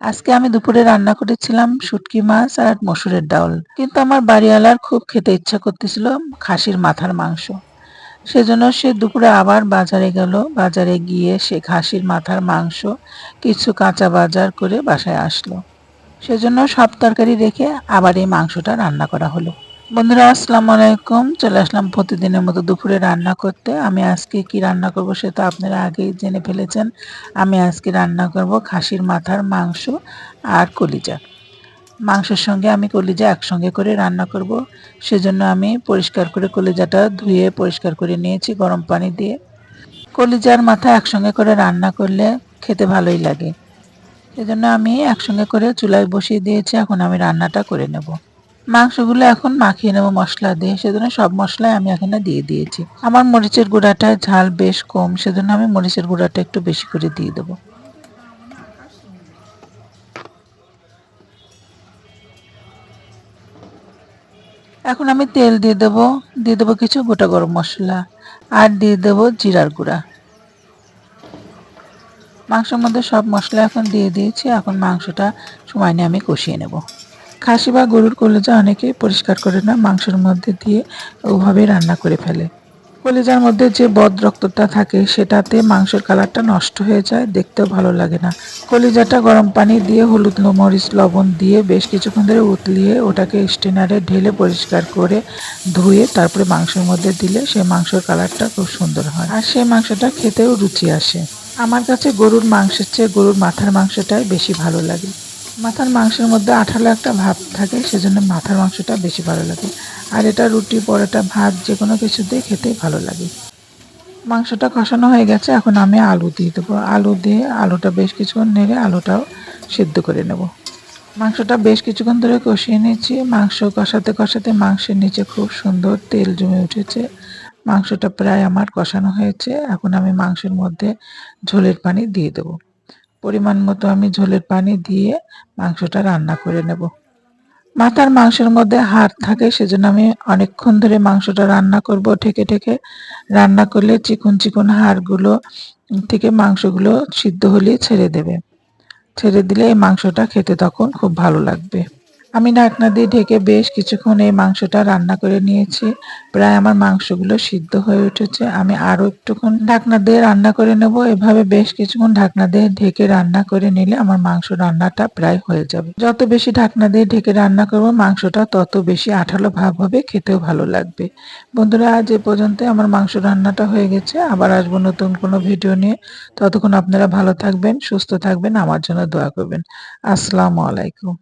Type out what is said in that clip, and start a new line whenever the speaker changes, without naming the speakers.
আজকে আমি দুপুরে রান্না করেছিলাম শুটকি মাছ আর মসুরের ডাল। কিন্তু আমার বাড়িওয়ালার খুব খেতে ইচ্ছা করতেছিল খাসির মাথার মাংস। সেজন্য সে দুপুরে আবার বাজারে গেল। বাজারে গিয়ে সে খাসির মাথার মাংস কিছু কাঁচা বাজার করে বাসায় আসলো। সেজন্য সব তরকারি রেখে আবার এই মাংসটা রান্না করা হলো। বন্ধুরা আসসালামু আলাইকুম চলে আসলাম প্রতিদিনের মতো দুপুরে রান্না করতে। আমি আজকে কি রান্না করব সেটা আপনারা আগেই জেনে ফেলেছেন। আমি আজকে রান্না করব খাসির মাথার মাংস আর কলিজা। মাংসের সঙ্গে আমি কলিজা একসঙ্গে করে রান্না করব। সেজন্য আমি পরিষ্কার করে কলিজাটা ধুয়ে পরিষ্কার করে নিয়েছি গরম পানি দিয়ে। কলিজার মাথা একসঙ্গে করে রান্না করলে খেতে ভালোই লাগে। সেজন্য আমি একসঙ্গে করে চুলায় বসিয়ে দিয়েছি। এখন আমি রান্নাটা করে নেব। মাংসগুলো এখন মাখিয়ে নেব মশলা দিয়ে, সেজন্য সব মশলাই আমি এখানে দিয়ে দিয়েছি। আমার মরিচের গুঁড়াটা ঝাল বেশ কম, সেজন্য আমি মরিচের গুঁড়াটা একটু বেশি করে দিয়ে দেবো। এখন আমি তেল দিয়ে দেবো দিয়ে দেবো কিছু গোটা গরম মশলা, আর দিয়ে দেবো জিরার গুঁড়া। মাংসের মধ্যে সব মশলা এখন দিয়ে দিয়েছি, এখন মাংসটা সময় নিয়ে আমি কষিয়ে নেব। খাসি বা গরুর কলেজা অনেকে পরিষ্কার করে না, মাংসের মধ্যে দিয়ে ওভাবে রান্না করে ফেলে। কলিজার মধ্যে যে বদ রক্তটা থাকে, সেটাতে মাংসের কালারটা নষ্ট হয়ে যায়, দেখতেও ভালো লাগে না। কলিজাটা গরম পানি দিয়ে হলুদ মরিচ লবণ দিয়ে বেশ কিছুক্ষণ ধরে উতলিয়ে ওটাকে স্টেনারে ঢেলে পরিষ্কার করে ধুয়ে তারপরে মাংসের মধ্যে দিলে সেই মাংসের কালারটা খুব সুন্দর হয় আর সেই মাংসটা খেতেও রুচি আসে। আমার কাছে গরুর মাংসের চেয়ে গরুর মাথার মাংসটাই বেশি ভালো লাগে। মাথার মাংসের মধ্যে আঠালো একটা ভাব থাকে, সেজন্য মাথার মাংসটা বেশি ভালো লাগে। আর এটা রুটি, পরোটা, ভাত যে কোনো কিছু দিয়ে খেতেই ভালো লাগে। মাংসটা কষানো হয়ে গেছে, এখন আমি আলু দিয়ে দেবো। আলু দিয়ে আলুটা বেশ কিছুক্ষণ নেড়ে আলুটাও সিদ্ধ করে নেব। মাংসটা বেশ কিছুক্ষণ ধরে কষিয়ে নিয়েছি। মাংস কষাতে কষাতে মাংসের নিচে খুব সুন্দর তেল জমে উঠেছে। মাংসটা প্রায় আমার কষানো হয়েছে। এখন আমি মাংসের মধ্যে ঝোলের পানি দিয়ে দেবো। পরিমাণ মতো আমি ঝোলের পানি দিয়ে মাংসটা রান্না করে নেব। মাথার মাংসের মধ্যে হাড় থাকে, সেজন্য আমি অনেকক্ষণ ধরে মাংসটা রান্না করব। ঠেকে ঠেকে রান্না করলে চিকন চিকন হাড়গুলো থেকে মাংসগুলো সিদ্ধ হলে ছেড়ে দেবে। ছেড়ে দিলে এই মাংসটা খেতে তখন খুব ভালো লাগবে। আমি ঢাকনা দিয়ে ঢেকে বেশ কিছুক্ষণ এই মাংসটা রান্না করে নিয়েছি। প্রায় আমার মাংসগুলো সিদ্ধ হয়ে উঠেছে। আমি আরও একটুক্ষণ ঢাকনা দিয়ে রান্না করে নেব। এভাবে বেশ কিছুক্ষণ ঢাকনা দিয়ে ঢেকে রান্না করে নিলে আমার মাংস রান্নাটা প্রায় হয়ে যাবে। যত বেশি ঢাকনা দিয়ে ঢেকে রান্না করব, মাংসটা তত বেশি আঠালো ভাব হবে, খেতেও ভালো লাগবে। বন্ধুরা, আজ এ পর্যন্ত আমার মাংস রান্নাটা হয়ে গেছে। আবার আসব নতুন কোনো ভিডিও নিয়ে। ততক্ষণ আপনারা ভালো থাকবেন, সুস্থ থাকবেন, আমার জন্য দোয়া করবেন। আসসালামু আলাইকুম।